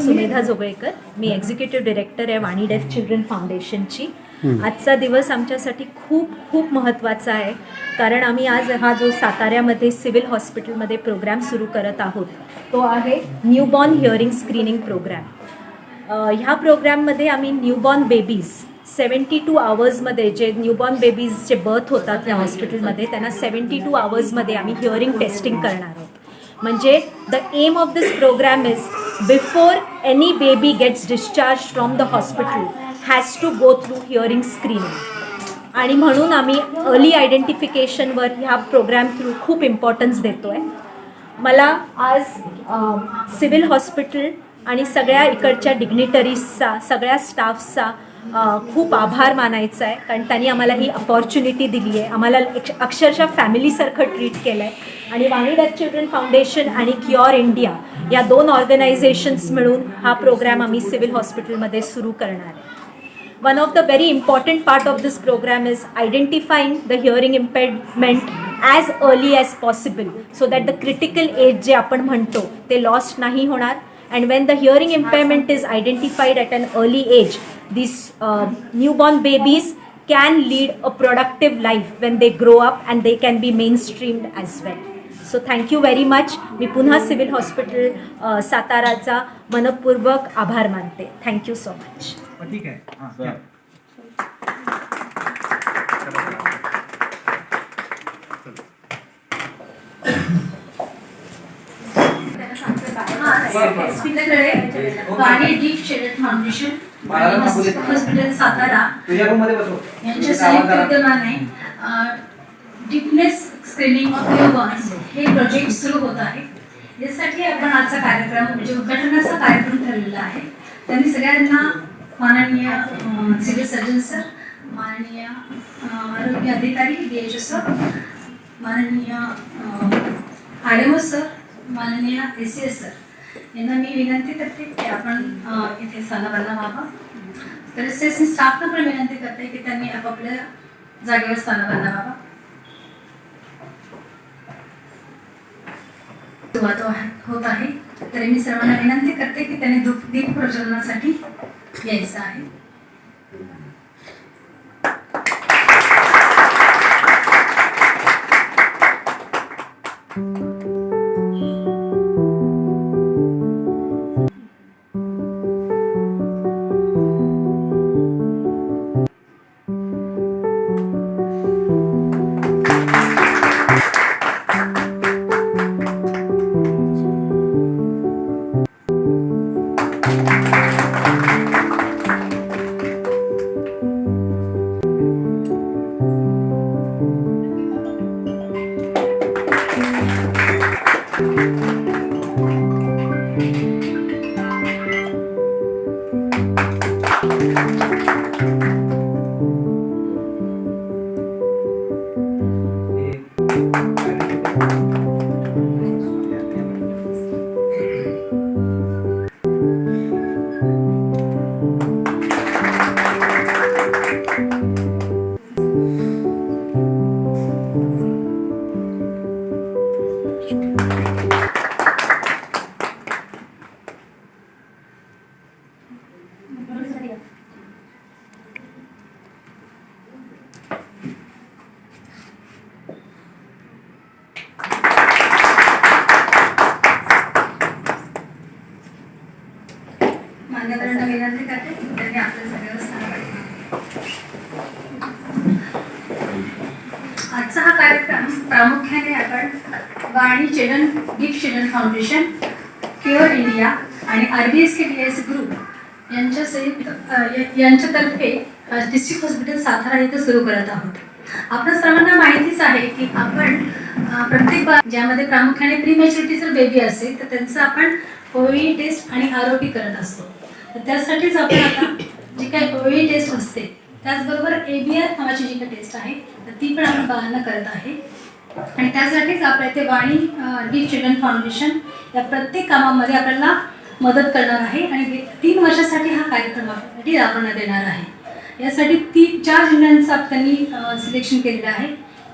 सुमेधा जोगळेकर. मी executive director आहे Vani deaf children फाउंडेशनची. आजचा दिवस आमच्यासाठी खूप खूप महत्त्वाचा आहे. कारण आम्ही आज हा जो साताऱ्यामध्ये सिव्हिल हॉस्पिटलमध्ये प्रोग्राम सुरू करत आहोत तो आहे न्यूबॉर्न हिअरिंग स्क्रीनिंग प्रोग्राम. ह्या प्रोग्राममध्ये आम्ही न्यूबॉर्न बेबीज सेवन्टी टू आवर्समध्ये जे न्यूबॉर्न बेबीज जे बर्थ होतात त्या हॉस्पिटलमध्ये त्यांना सेवन्टी टू आवर्समध्ये आम्ही हिअरिंग टेस्टिंग करणार आहोत. म्हणजे the aim of this program is before any baby gets discharge from the hospital has to go through hearing screening. आणि म्हणून आम्ही अर्ली आयडेंटिफिकेशनवर ह्या प्रोग्राम थ्रू खूप इम्पॉर्टन्स देतो आहे मला आज सिव्हिल हॉस्पिटल आणि सगळ्या इकडच्या डिग्निटरीजचा सगळ्या स्टाफचा खूप आभार मानायचा आहे कारण त्यांनी आम्हाला ही अपॉर्च्युनिटी दिली आहे आम्हाला एक- अक्षरशः फॅमिलीसारखं ट्रीट केलं आहे आणि वाणी डॅथ चिल्ड्रन फाउंडेशन आणि क्युअर इंडिया या दोन ऑर्गनायझेशन्स मिळून हा प्रोग्राम आम्ही सिव्हिल हॉस्पिटलमध्ये सुरू करणार आहे. One of the very important part of this program is identifying the hearing impediment as early as possible so that the critical age जे आपण म्हणतो ते लॉस्ट नाही होणार. And when the hearing impairment is identified at an early age this newborn babies can lead a productive life when they grow up and they can be mainstreamed as well so thank you very much मी पुन्हा civil hospital साताराचा मनपूर्वक आभार मानते. Thank you so much ठीक आहे. हां foundation hospital Satara. तुझ्या रूममध्ये बसव. यांच्या संयुक्त विद्यमाने डीपनेस स्क्रीनिंग ऑफ न्यूबॉर्न्स हे प्रोजेक्ट सुरू होत आहे. यासाठी आपण आजचा कार्यक्रम म्हणजे उद्घाटनाचा कार्यक्रम ठरलेला आहे. त्यांनी सगळ्यांना माननीय सिव्हिल सर्जन सर माननीय आरोग्य अधिकारी डी एच सर माननीय आर एम सर माननीय ए सी एस सर. यांना मी विनंती करते की आपण इथे स्थानाबद्ध व्हावं. तर एस स्टाफना पण विनंती करते की त्यांनी आपापल्या जागेवर स्थानाबद्ध व्हावा. सुरुवात आहे- होत आहे तरी मी सर्वांना विनंती करते की त्याने दीप दीप प्रज्वलनासाठी यायचं आहे प्रामुख्याने आपण Vaani children gift children foundation cure India आणि R B S K D S group यांच्या संयुक्त यांच्यातर्फे डिस्ट्रिक्ट हॉस्पिटल सातारा इथं सुरू करत आहोत. आपल्या सर्वांना माहितीच आहे की आपण प्रत्येक बा ज्यामध्ये प्रामुख्याने प्री मॅच्युरिटी जर बेबी असेल तर त्यांचं आपण ओई टेस्ट आणि आरोपी करत असतो. तर त्यासाठीच आपण आता जी काही ओई टेस्ट असते त्याचबरोबर ए बी आर नावाची जी काही टेस्ट आहे तर ती पण आपण बाळांना करत आहे. आणि त्यासाठीच आपल्या इथे वाणी डी चिल्ड्रन फाउंडेशन या प्रत्येक कामामध्ये आपल्याला मदत करणार आहे. आणि तीन वर्षासाठी हा कार्यक्रम आपल्यासाठी राबवण्यात येणार आहे. यासाठी ती चार जिल्ह्यांचं त्यांनी सिलेक्शन केलेलं आहे.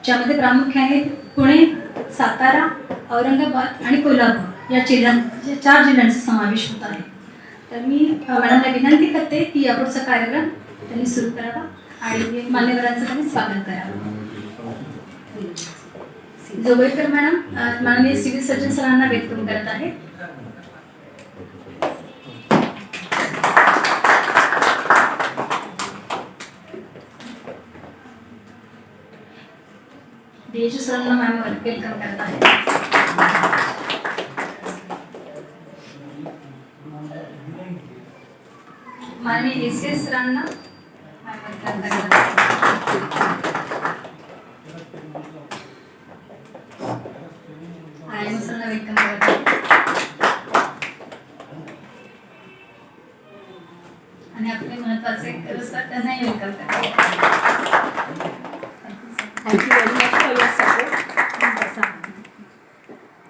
ज्यामध्ये प्रामुख्याने पुणे सातारा औरंगाबाद आणि कोल्हापूर. या जिल्ह्यांचे चार जिल्ह्यांचा समावेश होत आहे. तर मी मॅडमला विनंती करते की यापुढचा कार्यक्रम त्यांनी सुरू करावा आणि मान्यवरांचं त्यांनी स्वागत करावं. जोगळेकर मॅडम माननीय सिव्हिल सर्जन सरांना वेलकम करत आहे. देश सरांना मॅम वेलकम करत आहे. माननीय एस एस सरांना आणि आपले महत्त्वाचे सपोर्ट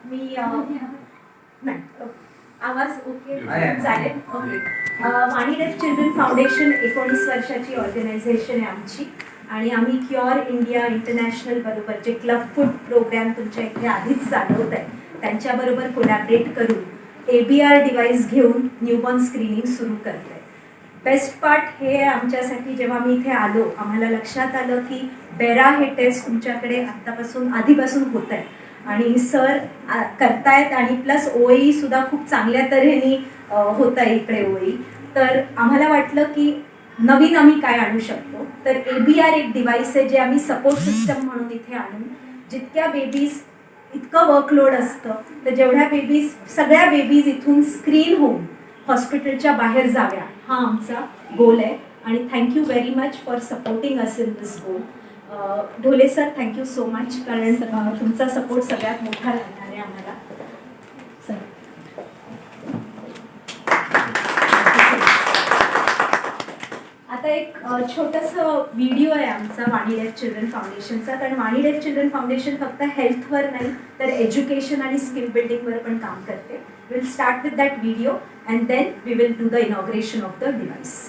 मी आवाज ओके आहे. चालेल okay. Vaani deaf children foundation एकोणीस वर्षाची ऑर्गनायझेशन आहे आमची. आणि आम्ही क्युअर इंडिया इंटरनॅशनल बरोबर जे क्लब फूड प्रोग्राम तुमच्या इथे आधीच चालवत आहे त्यांच्याबरोबर कोलॅबरेट करून ए बी आर डिव्हाइस घेऊन न्यूबॉर्न स्क्रीनिंग सुरू करत आहे. बेस्ट पार्ट हे आमच्यासाठी जेव्हा मी इथे आलो आम्हाला लक्षात आलं की बेरा हे टेस्ट तुमच्याकडे आत्तापासून आधीपासून होत आहे. आणि सर करतायत आणि प्लस ओई सुद्धा खूप चांगल्या तऱ्हेने होत आहे इकडे ओई तर आम्हाला वाटलं की नवीन आम्ही काय आणू शकतो? तर ए बी आर एक डिव्हाइस आहे जे आम्ही सपोर्ट सिस्टम म्हणून इथे आणून जितक्या बेबीज इतकं वर्कलोड असतं तर जेवढ्या बेबीज सगळ्या बेबीज इथून स्क्रीन होऊन हॉस्पिटलच्या बाहेर जाव्या. हा आमचा गोल आहे. आणि thank you very much for supporting us in this goal Dhole sir thank you so much कारण तुमचा सपोर्ट सगळ्यात मोठा राहणार आता एक अ, छोटंसं व्हिडिओ आहे आमचा वाणी डेफ चिल्ड्रन फाउंडेशनचा कारण वाणी डेफ चिल्ड्रन फाउंडेशन फक्त हेल्थवर नाही तर एज्युकेशन आणि स्किल बिल्डिंगवर पण काम करते will start with that video and then we will do the inauguration of the device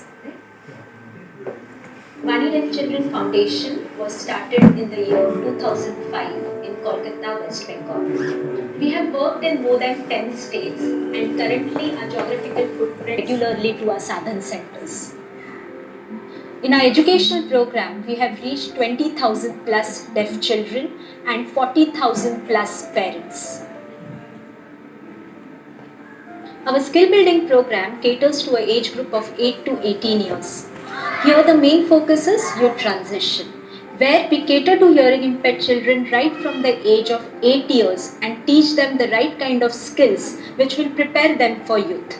Vani Deaf Children Foundation was started in the year 2005 in Kolkata, West Bengal. We have worked in more than 10 states and currently our geographical footprint regularly to our southern centers. In our educational program, we have reached 20,000 plus deaf children and 40,000 plus parents. Our skill building program caters to an age group of 8 to 18 years. Here, the main focus is your transition, where we cater to hearing impaired children right from the age of 8 years and teach them the right kind of skills which will prepare them for youth.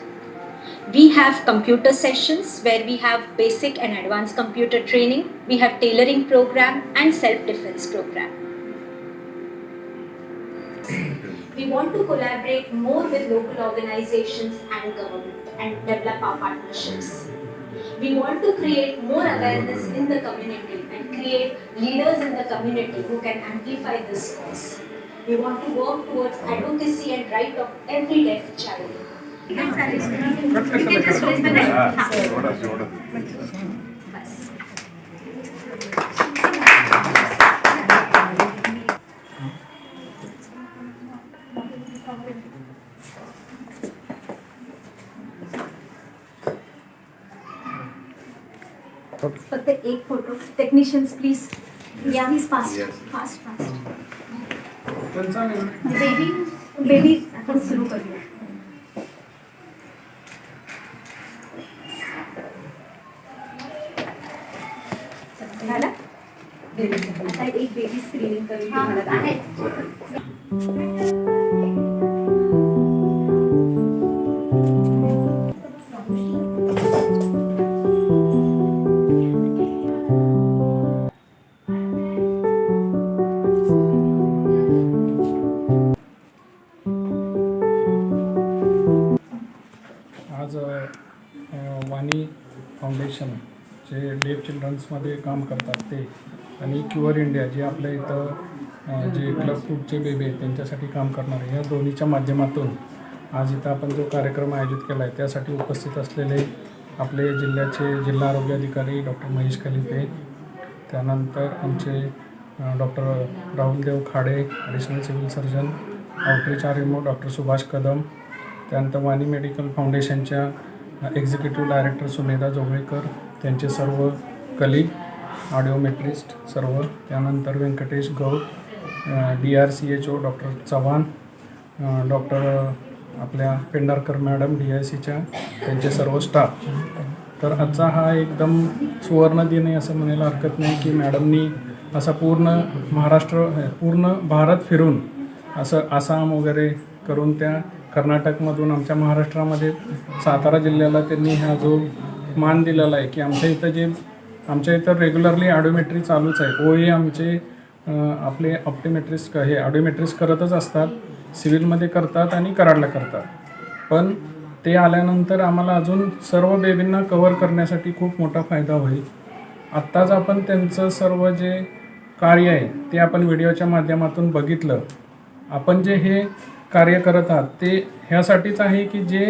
We have computer sessions where we have basic and advanced computer training, we have tailoring program and self-defense program. We want to collaborate more with local organizations and government and develop our partnerships. We want to create more awareness in the community and create leaders in the community who can amplify this cause. We want to work towards advocacy and right of every deaf child. बस फक्त एक photo technicians please या please fast fast fast baby baby आपण सुरू करूया. आता एक baby screening करून आज वाणी फाउंडेशन जे डेफ चिल्ड्रन्समध्ये काम करतात ते आणि क्युअर इंडिया जे आपल्या इथं जे क्लब फूडचे बेबी आहेत त्यांच्यासाठी काम करणारे या दोन्हीच्या माध्यमातून आज इथं आपण जो कार्यक्रम आयोजित केला आहे त्यासाठी उपस्थित असलेले आपले जिल्ह्याचे जिल्हा आरोग्य अधिकारी डॉक्टर महेश कलिते त्यानंतर आमचे doctor Rahuldev Khade additional civil surgeon outreach R M doctor Subhash Kadam त्यानंतर वाणी मेडिकल फाउंडेशनच्या एक्झिक्युटिव्ह डायरेक्टर सुमेधा जोगळेकर त्यांचे सर्व कलिग ऑडिओमेट्रिस्ट सर्व त्यानंतर Venkatesh Goud D R C H O doctor Chavan doctor आपल्या पेंढारकर मॅडम डी आय सीच्या त्यांचे सर्व स्टाफ. तर आजचा हा एकदम सुवर्ण दिन आहे असं म्हणायला हरकत नाही की मॅडमनी असा पूर्ण महाराष्ट्र पूर्ण भारत फिरून असं आसाम वगैरे करून त्या कर्नाटकमधून आमच्या महाराष्ट्रामध्ये सातारा जिल्ह्याला त्यांनी हा जो मान दिलेला आहे की आमच्या इथं जे आमच्या इथं रेग्युलरली ऑडिओमेट्री चालूच आहे. ओ आमचे आपले ऑप्टिमेट्रिस्ट हे ऑडिओमेट्रिस्ट करतच असतात. सिव्हिलमध्ये करतात आणि कराडला करतात. पण ते आल्यानंतर आम्हाला अजून सर्व बेबींना कवर करण्यासाठी खूप मोठा फायदा होईल. आत्ताच आपण त्यांचं सर्व जे कार्य आहे ते आपण व्हिडिओच्या माध्यमातून बघितलं. आपण जे हे कार्य करत आहात ते ह्यासाठीच आहे की जे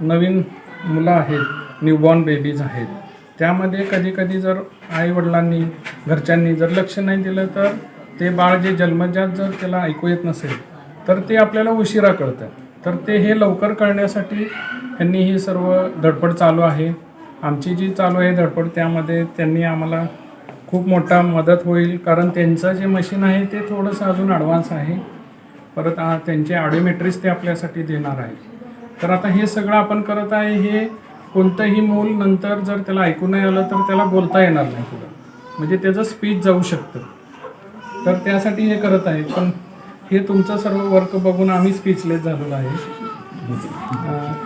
नवीन मुलं आहेत न्यूबॉर्न बेबीज आहेत. त्यामध्ये कधी कधी जर आईवडिलांनी घरच्यांनी जर लक्ष नाही दिलं तर ते बाळ जे जन्मजात जर त्याला ऐकू येत नसेल तर ते आपल्याला उशिरा कळतं. तर ते हे लवकर कळण्यासाठी त्यांनी ही सर्व धडपड चालू आहे. आमची जी चालू आहे धडपड त्यामध्ये त्यांनी आम्हाला खूप मोठा मदत होईल. कारण त्यांचं जे मशीन आहे ते थोडंसं अजून ॲडव्हान्स आहे. परत त्यांचे ऑडिओमेट्रीज ते आपल्यासाठी देणार आहे. तर आता हे सगळं आपण करत आहे हे कोणतंही मूल नंतर जर त्याला ऐकू नाही आलं तर त्याला बोलता येणार नाही पुढं. म्हणजे त्याचं स्पीच जाऊ शकतं. तर त्यासाठी हे करत आहे पण हे तुमचं सर्व वर्क बघून आम्ही स्पीचलेस झालेलो आहे.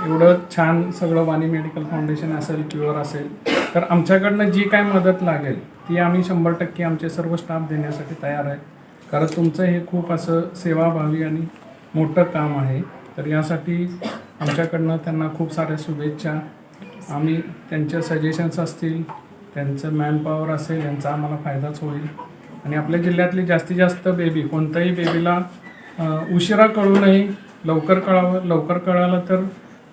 एवढं छान सगळं वाणी मेडिकल फाउंडेशन असेल क्युअर असेल तर आमच्याकडनं जी काय मदत लागेल ती आम्ही शंभर टक्के आमचे सर्व स्टाफ देण्यासाठी तयार आहे. कारण तुमचं हे खूप असं सेवाभावी आणि मोठं काम आहे. तर यासाठी आमच्याकडनं त्यांना खूप साऱ्या शुभेच्छा. आम्ही त्यांच्या सजेशन्स असतील त्यांचं मॅनपॉवर असेल यांचा आम्हाला फायदाच होईल. आणि आपल्या जिल्ह्यातली जास्तीत जास्त बेबी कोणत्याही बेबीला उशिरा कळू नये लवकर कळावं लवकर कळालं तर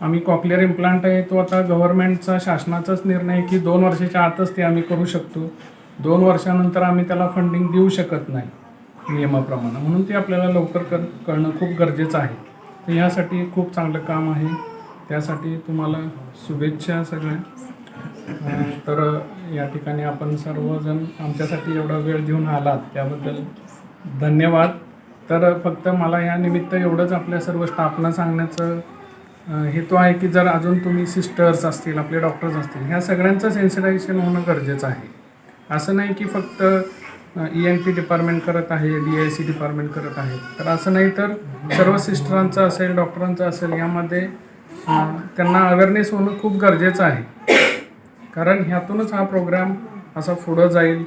आम्ही कॉक्लिअर इम्प्लांट आहे तो आता गव्हर्नमेंटचा शासनाचाच निर्णय आहे की दोन वर्षाच्या आतच ते आम्ही करू शकतो. दोन वर्षानंतर आम्ही त्याला फंडिंग देऊ शकत नाही नियमाप्रमाणे. म्हणून ते आपल्याला लवकर कर कळणं खूप गरजेचं आहे. तर ह्यासाठी खूप चांगलं काम आहे. त्यासाठी तुम्हाला शुभेच्छा सगळ्या. तर या ठिकाणी आपण सर्वजण आमच्यासाठी एवढा वेळ देऊन आलात त्याबद्दल धन्यवाद. तर फक्त मला या निमित्त एवढंच आपल्या सर्व स्टाफना सांगण्याचं हेतू आहे की जर अजून तुम्ही सिस्टर्स असतील आपले डॉक्टर्स असतील ह्या सगळ्यांचं सेन्सिटायझेशन होणं गरजेचं आहे. असं नाही की फक्त ई एन टी डिपार्टमेंट करत आहे डी आय सी डिपार्टमेंट करत आहे. तर असं नाही तर सर्व सिस्टरांचं असेल डॉक्टरांचं असेल यामध्ये त्यांना अवेअरनेस होणं खूप गरजेचं आहे. कारण ह्यातूनच हा प्रोग्राम असा पुढं जाईल.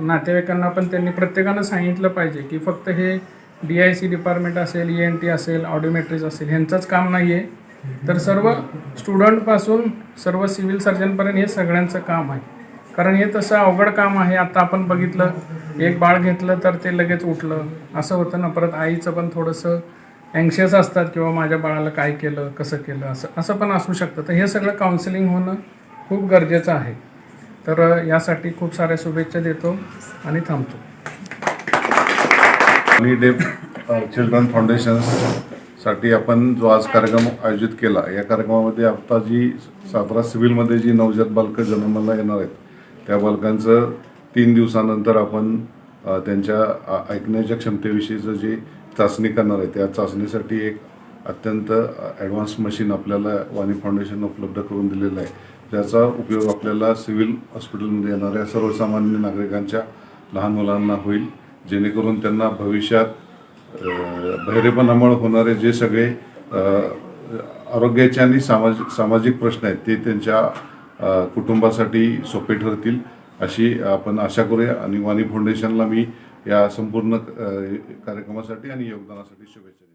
नातेवाईकांना पण त्यांनी प्रत्येकानं सांगितलं पाहिजे की फक्त हे डी आय सी डिपार्टमेंट असेल ई एन टी असेल ऑडिओमेट्रीज असेल ह्यांचंच काम नाही आहे तर सर्व स्टुडंटपासून सर्व सिव्हिल सर्जनपर्यंत हे सगळ्यांचं काम आहे. कारण हे तसं अवघड काम आहे. आता आपण बघितलं एक बाळ घेतलं तर ते लगेच उठलं. असं होतं ना. परत आईचं पण थोडंसं अँक्शियस असतात किंवा माझ्या बाळाला काय केलं कसं केलं असं असं पण असू शकतं. तर हे सगळं काउन्सिलिंग होणं खूप गरजेचं आहे. तर यासाठी खूप साऱ्या शुभेच्छा देतो आणि थांबतो. मी डेफ चिल्ड्रन फाउंडेशनसाठी आपण जो आज कार्यक्रम आयोजित केला या कार्यक्रमामध्ये आता जी सातारा सिव्हिलमध्ये जी नवजात बालकं जन्माला येणार आहेत त्या बालकांचं तीन दिवसानंतर आपण त्यांच्या ऐकण्याच्या क्षमतेविषयीचं जे चाचणी करणार आहे. त्या चाचणीसाठी एक अत्यंत ॲडव्हान्स मशीन आपल्याला वाणी फाउंडेशन उपलब्ध करून दिलेलं आहे. ज्याचा उपयोग आपल्याला सिव्हिल हॉस्पिटलमध्ये येणाऱ्या सर्वसामान्य नागरिकांच्या लहान मुलांना होईल. जेणेकरून त्यांना भविष्यात बहिरेपणामुळे होणारे जे सगळे आरोग्याचे आणि सामाजिक सामाजिक प्रश्न आहेत ते त्यांच्या कुटुंबासाठी सोपे ठरतील अशी आपण आशा करूया. आणि वाणी फाउंडेशनला मी या संपूर्ण कार्यक्रमासाठी आणि योगदानासाठी शुभेच्छा